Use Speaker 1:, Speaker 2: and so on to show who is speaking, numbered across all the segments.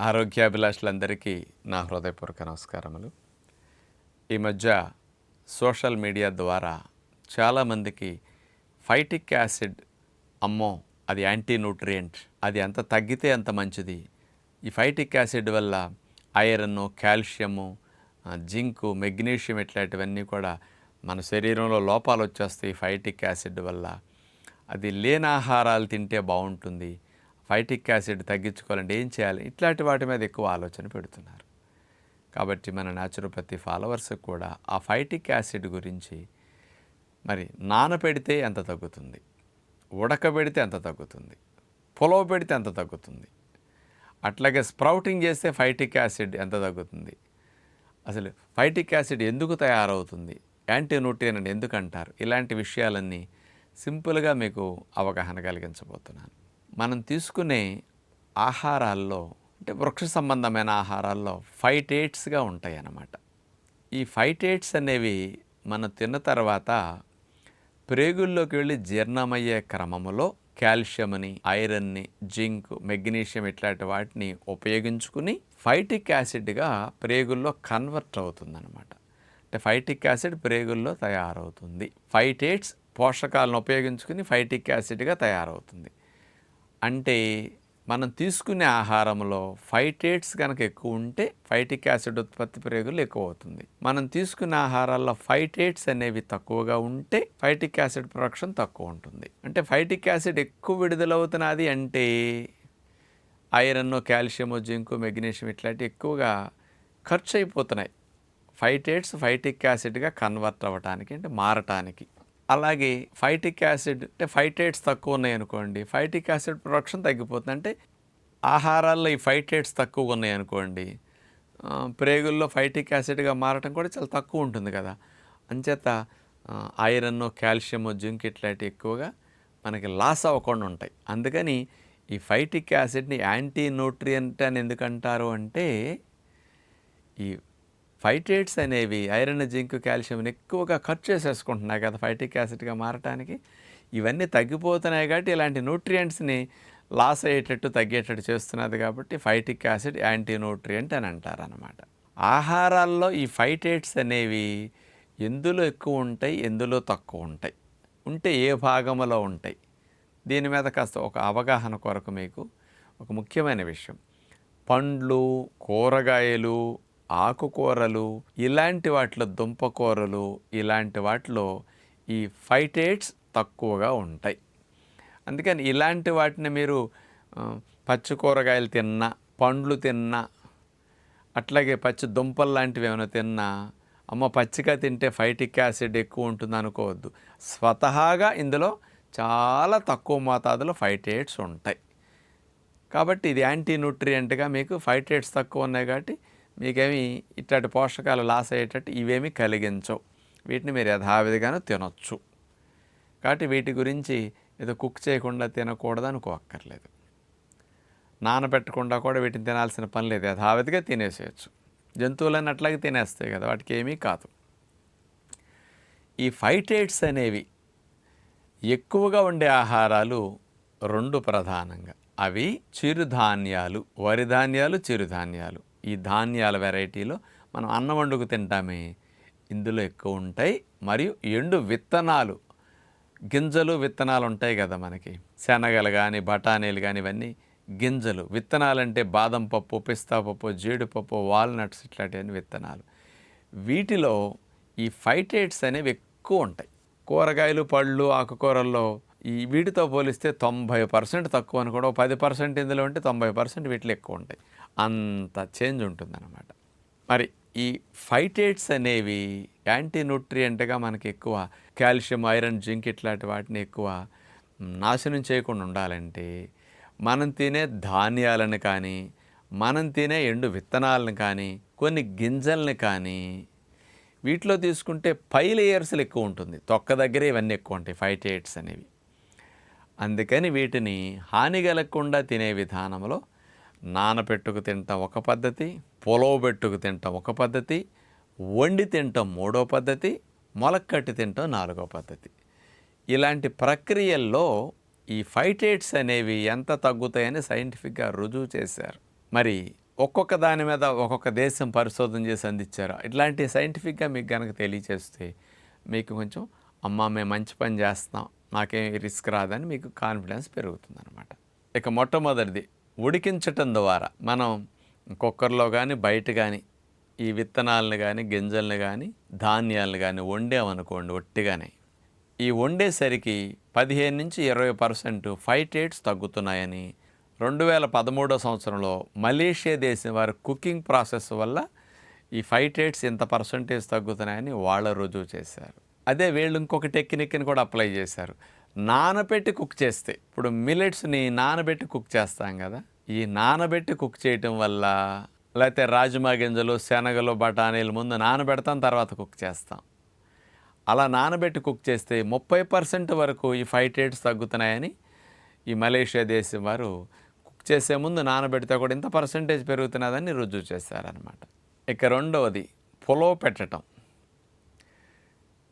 Speaker 1: ఆరోగ్యాభిలాషులందరికీ నా హృదయపూర్వక నమస్కారములు. ఈ మధ్య సోషల్ మీడియా ద్వారా చాలామందికి ఫైటిక్ యాసిడ్ అమ్మో అది యాంటీ న్యూట్రియంట్ అది ఎంత తగ్గితే అంత మంచిది. ఈ ఫైటిక్ యాసిడ్ వల్ల ఐరన్ కాల్షియము జింకు మెగ్నీషియం ఇట్లాంటివన్నీ కూడా మన శరీరంలో లోపాలు వచ్చేస్తాయి ఫైటిక్ యాసిడ్ వల్ల. అది లేని ఆహారాలు తింటే బాగుంటుంది. ఫైటిక్ యాసిడ్ తగ్గించుకోవాలంటే ఏం చేయాలి? ఇట్లాంటి వాటి మీద ఎక్కువ ఆలోచన పెడుతున్నారు. కాబట్టి మన న్యాచురోపతి ఫాలోవర్స్ కూడా ఆ ఫైటిక్ యాసిడ్ గురించి మరి నానపెడితే ఎంత తగ్గుతుంది? ఉడకబెడితే ఎంత తగ్గుతుంది? పులవ పెడితే ఎంత తగ్గుతుంది? అట్లాగే స్ప్రౌటింగ్ చేస్తే ఫైటిక్ యాసిడ్ ఎంత తగ్గుతుంది? అసలు ఫైటిక్ యాసిడ్ ఎందుకు తయారవుతుంది? యాంటీన్యూట్రియన్ అని ఎందుకు అంటారు? ఇలాంటి విషయాలన్నీ సింపుల్గా మీకు అవగాహన కలిగించబోతున్నాను. మనం తీసుకునే ఆహారాల్లో అంటే వృక్ష సంబంధమైన ఆహారాల్లో ఫైటేట్స్గా ఉంటాయి అన్నమాట ఈ ఫైటేట్స్ అనేవి మనం తిన్న తర్వాత ప్రేగుల్లోకి వెళ్ళి జీర్ణమయ్యే క్రమములో కాల్షియంని ఐరన్ని జింక్ మెగ్నీషియం ఇట్లాంటి వాటిని ఉపయోగించుకుని ఫైటిక్ యాసిడ్గా ప్రేగుల్లో కన్వర్ట్ అవుతుందన్నమాట. అంటే ఫైటిక్ యాసిడ్ ప్రేగుల్లో తయారవుతుంది. ఫైటేట్స్ పోషకాలను ఉపయోగించుకుని ఫైటిక్ యాసిడ్గా తయారవుతుంది. అంటే మనం తీసుకునే ఆహారంలో ఫైటేట్స్ కనుక ఎక్కువ ఉంటే ఫైటిక్ యాసిడ్ ఉత్పత్తి ప్రేగులు ఎక్కువ అవుతుంది. మనం తీసుకునే ఆహారాల్లో ఫైటేట్స్ అనేవి తక్కువగా ఉంటే ఫైటిక్ యాసిడ్ ప్రొడక్షన్ తక్కువ ఉంటుంది. అంటే ఫైటిక్ యాసిడ్ ఎక్కువ విడుదలవుతున్నది అంటే ఐరన్ కాల్షియం జింకు మెగ్నీషియం ఇట్లాంటివి ఎక్కువగా ఖర్చు అయిపోతున్నాయి. ఫైటేట్స్ ఫైటిక్ యాసిడ్గా కన్వర్ట్ అవ్వటానికి అంటే మారటానికి. అలాగే ఫైటిక్ యాసిడ్ అంటే ఫైటేట్స్ తక్కువ ఉన్నాయనుకోండి ఫైటిక్ యాసిడ్ ప్రొడక్షన్ తగ్గిపోతుంది. అంటే ఆహారాల్లో ఈ ఫైటేట్స్ తక్కువగా ఉన్నాయనుకోండి ప్రేగుల్లో ఫైటిక్ యాసిడ్గా మారటం కూడా చాలా తక్కువ ఉంటుంది కదా. అంచేత ఐరన్ కాల్షియం జింక్ ఇట్లాంటివి ఎక్కువగా మనకి లాస్ అవ్వకుండా ఉంటాయి. అందుకని ఈ ఫైటిక్ యాసిడ్ని యాంటీ న్యూట్రియంట్ అని ఎందుకంటారు అంటే ఈ ఫైటేట్స్ అనేవి ఐరన్ జింక్ కాల్షియం ఎక్కువగా ఖర్చు చేసేసుకుంటున్నాయి కదా ఫైటిక్ యాసిడ్గా మారటానికి. ఇవన్నీ తగ్గిపోతున్నాయి కాబట్టి ఇలాంటి న్యూట్రియంట్స్ని లాస్ అయ్యేటట్టు తగ్గేటట్టు చేస్తున్నది కాబట్టి ఫైటిక్ యాసిడ్ యాంటీ న్యూట్రియంట్ అని అంటారు అనమాట ఆహారాల్లో ఈ ఫైటేట్స్ అనేవి ఎందులో ఎక్కువ ఉంటాయి ఎందులో తక్కువ ఉంటాయి? ఉంటే ఏ భాగంలో ఉంటాయి? దీని మీద కాస్త ఒక అవగాహన కొరకు మీకు ఒక ముఖ్యమైన విషయం. పండ్లు కూరగాయలు ఆకుకూరలు ఇలాంటి వాటిలో దుంపకూరలు ఇలాంటి వాటిలో ఈ ఫైటేట్స్ తక్కువగా ఉంటాయి. అందుకని ఇలాంటి వాటిని మీరు పచ్చి కూరగాయలు తిన్నా పండ్లు తిన్నా అట్లాగే పచ్చి దుంపలు లాంటివి ఏమైనా తిన్నా అమ్మ పచ్చిగా తింటే ఫైటిక్ యాసిడ్ ఎక్కువ ఉంటుంది అనుకోవద్దు. స్వతహాగా ఇందులో చాలా తక్కువ మోతాదులో ఫైటేట్స్ ఉంటాయి. కాబట్టి ఇది యాంటీ న్యూట్రియంట్గా మీకు ఫైటేట్స్ తక్కువ ఉన్నాయి కాబట్టి మీకేమి ఇట్లాంటి పోషకాలు లాస్ అయ్యేటట్టు ఇవేమీ కలిగించవు. వీటిని మీరు యథావిధిగాను తినొచ్చు. కాబట్టి వీటి గురించి ఏదో కుక్ చేయకుండా తినకూడదు అనుకోక్కర్లేదు. నానబెట్టకుండా కూడా వీటిని తినాల్సిన పని లేదు. యథావిధిగా తినేసేయచ్చు. జంతువులన్నీ అట్లాగే తినేస్తాయి కదా వాటికి ఏమీ కాదు. ఈ ఫైటేట్స్ అనేవి ఎక్కువగా ఉండే ఆహారాలు రెండు ప్రధానంగా. అవి చిరుధాన్యాలు వరిధాన్యాలు చిరుధాన్యాలు. ఈ ధాన్యాల వెరైటీలో మనం అన్నం వండుకు తింటామే. ఇందులో ఎక్కువ ఉంటాయి. మరియు ఎండు విత్తనాలు గింజలు విత్తనాలు ఉంటాయి కదా మనకి. శనగలు కానీ బఠానీలు కానీ ఇవన్నీ గింజలు. విత్తనాలు అంటే బాదం పప్పు పిస్తా పప్పు జీడిపప్పు వాల్నట్స్ ఇట్లాంటివన్నీ విత్తనాలు. వీటిలో ఈ ఫైటేట్స్ అనేవి ఎక్కువ ఉంటాయి. కూరగాయలు పళ్ళు ఆకుకూరల్లో ఈ వీటితో పోలిస్తే తొంభై పర్సెంట్ తక్కువ అని కూడా పది పర్సెంట్ ఇందులో ఉంటే తొంభై పర్సెంట్ వీటిలో ఎక్కువ ఉంటాయి. అంత చేంజ్ ఉంటుందన్నమాట. మరి ఈ ఫైటేట్స్ అనేవి యాంటీ న్యూట్రియంట్గా మనకి ఎక్కువ కాల్షియం ఐరన్ జింక్ ఇట్లాంటి వాటిని ఎక్కువ నాశనం చేయకుండా ఉండాలంటే మనం తినే ధాన్యాలను కానీ మనం తినే ఎండు విత్తనాలను కానీ కొన్ని గింజల్ని కానీ వీటిలో తీసుకుంటే పై లేయర్స్లు ఎక్కువ ఉంటుంది. తొక్క దగ్గర ఇవన్నీ ఎక్కువ ఉంటాయి ఫైటేట్స్ అనేవి. అందుకని వీటిని హాని కలగకుండా తినే విధానంలో నానబెట్టుకు తింటాం ఒక పద్ధతి పొలవ పెట్టుకు తింటాం ఒక పద్ధతి వండి తింటాం మూడో పద్ధతి మొలక్కట్టి తింటాం నాలుగో పద్ధతి. ఇలాంటి ప్రక్రియల్లో ఈ ఫైటేట్స్ అనేవి ఎంత తగ్గుతాయని సైంటిఫిక్గా రుజువు చేశారు. మరి ఒక్కొక్క దాని మీద ఒక్కొక్క దేశం పరిశోధన చేసి అందించారు. ఇట్లాంటి సైంటిఫిక్గా మీకు కనుక తెలియచేస్తే మీకు కొంచెం అమ్మ మేము మంచి పని చేస్తాం నాకేం రిస్క్ రాదని మీకు కాన్ఫిడెన్స్ పెరుగుతుంది అనమాట ఇక మొట్టమొదటిది ఉడికించటం ద్వారా మనం కుక్కర్లో కానీ బయట కానీ ఈ విత్తనాలను కానీ గింజల్ని కానీ ధాన్యాలను కానీ వండామనుకోండి ఒట్టిగానే. ఈ వండేసరికి పదిహేను నుంచి ఇరవై పర్సెంట్ ఫైటేట్స్ తగ్గుతున్నాయని రెండు వేల పదమూడో సంవత్సరంలో మలేషియా దేశం వారి కుకింగ్ ప్రాసెస్ వల్ల ఈ ఫైటేట్స్ ఇంత పర్సంటేజ్ తగ్గుతున్నాయని వాళ్ళ రుజువు చేశారు. అదే వీళ్ళు ఇంకొక టెక్నిక్ని కూడా అప్లై చేశారు. నానబెట్టి కుక్ చేస్తే ఇప్పుడు మిల్లెట్స్ని నానబెట్టి కుక్ చేస్తాం కదా ఈ నానబెట్టి కుక్ చేయటం వల్ల లేకపోతే రాజమా గింజలు శనగలు బఠానీలు ముందు నానబెడతాం తర్వాత కుక్ చేస్తాం. అలా నానబెట్టి కుక్ చేస్తే ముప్పై పర్సెంట్ వరకు ఈ ఫైటేట్స్ తగ్గుతున్నాయని ఈ మలేషియా దేశం వారు కుక్ చేసే ముందు నానబెడితే కూడా ఇంత పర్సంటేజ్ పెరుగుతున్నదని రుజువు చేశారనమాట ఇక రెండవది పొలవ పెట్టడం.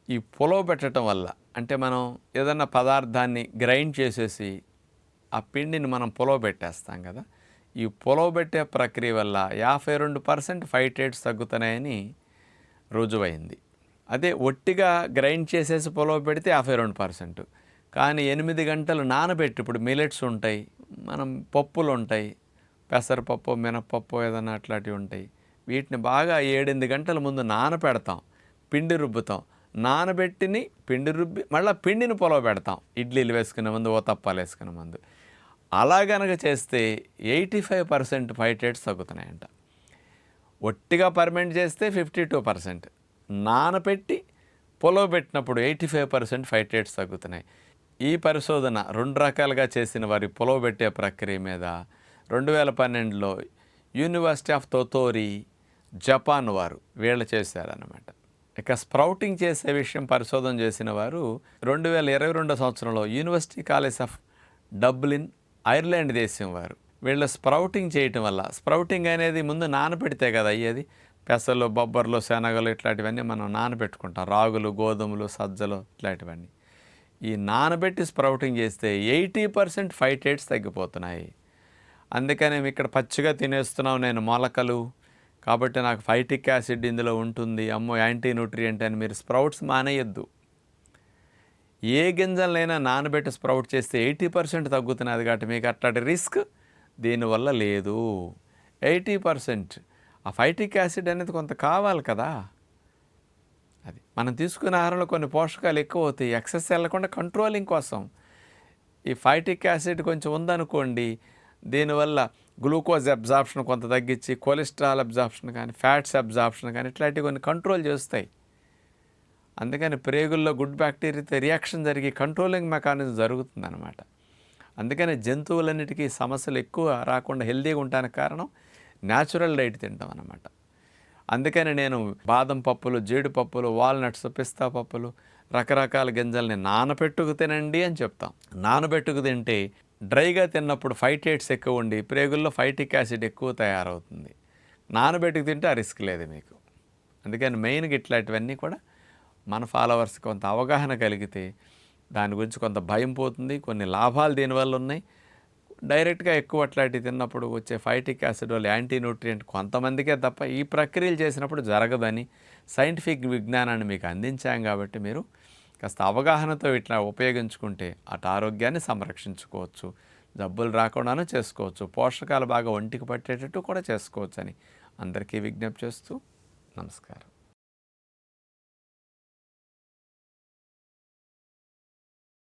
Speaker 1: ఈ పొలవ పెట్టడం వల్ల అంటే మనం ఏదన్నా పదార్థాన్ని గ్రైండ్ చేసేసి ఆ పిండిని మనం పొలవ పెట్టేస్తాం కదా. ఈ పొలవ పెట్టే ప్రక్రియ వల్ల యాభై రెండు పర్సెంట్ ఫైటేట్స్ తగ్గుతున్నాయని రుజువైంది. అదే ఒట్టిగా గ్రైండ్ చేసేసి పొలవ పెడితే యాభై రెండు పర్సెంట్. కానీ ఎనిమిది గంటలు నానబెట్టి ఇప్పుడు మిలెట్స్ ఉంటాయి మనం పప్పులు ఉంటాయి పెసరపప్పు మినపప్పు ఏదైనా అట్లాంటివి ఉంటాయి. వీటిని బాగా ఏడెనిమిది గంటల ముందు నానపెడతాం పిండి రుబ్బుతాం. నానబెట్టిని పిండి రుబ్బి మళ్ళీ పిండిని పొలవ పెడతాం. ఇడ్లీలు వేసుకునే ముందు ఓ తప్పాలు వేసుకునే ముందు. అలా గనక చేస్తే ఎయిటీ ఫైవ్ పర్సెంట్ ఫైటేట్స్ తగ్గుతున్నాయంట. ఒట్టిగా పర్మెంట్ చేస్తే ఫిఫ్టీ టూ పర్సెంట్. నానపెట్టి పొలవ పెట్టినప్పుడు ఎయిటీ ఫైవ్ పర్సెంట్ ఫైటేట్స్ తగ్గుతున్నాయి. ఈ పరిశోధన రెండు రకాలుగా చేసిన వారి పొలవ పెట్టే ప్రక్రియ మీద రెండు వేల పన్నెండులో యూనివర్సిటీ ఆఫ్ తోతోరి జపాన్ వారు వీళ్ళు చేశారనమాట ఇక స్ప్రౌటింగ్ చేసే విషయం పరిశోధన చేసిన వారు రెండు వేల ఇరవై రెండో సంవత్సరంలో university college of Dublin Ireland దేశం వారు. వీళ్ళు స్ప్రౌటింగ్ చేయటం వల్ల స్ప్రౌటింగ్ అనేది ముందు నానబెడితే కదా అయ్యేది? పెసలు బొబ్బర్లు శనగలు ఇట్లాంటివన్నీ మనం నానబెట్టుకుంటాం. రాగులు గోధుమలు సజ్జలు ఇట్లాంటివన్నీ. ఈ నానబెట్టి స్ప్రౌటింగ్ చేస్తే ఎయిటీ పర్సెంట్ ఫైటేట్స్ తగ్గిపోతున్నాయి. అందుకని మేము ఇక్కడ పచ్చిగా తినేస్తున్నాం నేను మొలకలు. కాబట్టి నాకు ఫైటిక్ యాసిడ్ ఇందులో ఉంటుంది. అమ్మో యాంటీ న్యూట్రియంట్ అని మీరు స్ప్రౌట్స్ మానేయొద్దు. ఏ గింజలైనా నానబెట్టి స్ప్రౌట్ చేస్తే ఎయిటీ పర్సెంట్ తగ్గుతున్నది కాబట్టి మీకు అట్లాంటి రిస్క్ దీనివల్ల లేదు. Eighty percent. ఆ ఫైటిక్ యాసిడ్ అనేది కొంత కావాలి కదా. అది మనం తీసుకునే ఆహారంలో కొన్ని పోషకాలు ఎక్కువ అవుతాయి. ఎక్సెస్ వెళ్ళకుండా కంట్రోలింగ్ కోసం. ఈ ఫైటిక్ యాసిడ్ కొంచెం ఉందనుకోండి దీనివల్ల గ్లూకోజ్ అబ్జార్ప్షన్ కొంత తగ్గించి కొలెస్ట్రాల్ అబ్జార్ప్షన్ కానీ ఫ్యాట్స్ అబ్జార్ప్షన్ కానీ ఇట్లాంటివి కొన్ని కంట్రోల్ చేస్తాయి. అందుకని ప్రేగుల్లో గుడ్ బ్యాక్టీరియాతో రియాక్షన్ జరిగి కంట్రోలింగ్ మెకానిజం జరుగుతుందన్నమాట. అందుకని జంతువులన్నిటికీ సమస్యలు ఎక్కువ రాకుండా హెల్తీగా ఉండడానికి కారణం న్యాచురల్ డైట్ తింటాం అనమాట అందుకని నేను బాదం పప్పులు జీడిపప్పులు వాల్నట్స్ పిస్తా పప్పులు రకరకాల గింజల్ని నానబెట్టుకు తినండి అని చెప్తాం. నానబెట్టుకు తింటే డ్రైగా తిన్నప్పుడు ఫైటేట్స్ ఎక్కువ ఉండి ప్రేగుల్లో ఫైటిక్ యాసిడ్ ఎక్కువ తయారవుతుంది. నానబెట్టుకు తింటే ఆ రిస్క్ లేదు మీకు. అందుకని మెయిన్గా ఇట్లాంటివన్నీ కూడా మన ఫాలోవర్స్ కొంత అవగాహన కలిగితే దాని గురించి కొంత భయం పోతుంది కొన్ని లాభాలు దీనివల్ల ఉన్నాయి? డైరెక్ట్గా ఎక్కువ అట్లాంటివి తిన్నప్పుడు వచ్చే ఫైటిక్ యాసిడ్ వల్ల యాంటీ న్యూట్రియంట్ కొంతమందికే తప్ప ఈ ప్రక్రియలు చేసినప్పుడు జరగదని సైంటిఫిక్ విజ్ఞానాన్ని మీకు అందించాం కాబట్టి మీరు కాస్త అవగాహనతో ఇట్లా ఉపయోగించుకుంటే అటు ఆరోగ్యాన్ని సంరక్షించుకోవచ్చు జబ్బులు రాకుండానే చేసుకోవచ్చు పోషకాలు బాగా ఒంటికి పట్టేటట్టు కూడా చేసుకోవచ్చు అని అందరికీ విజ్ఞప్తి చేస్తూ నమస్కారం.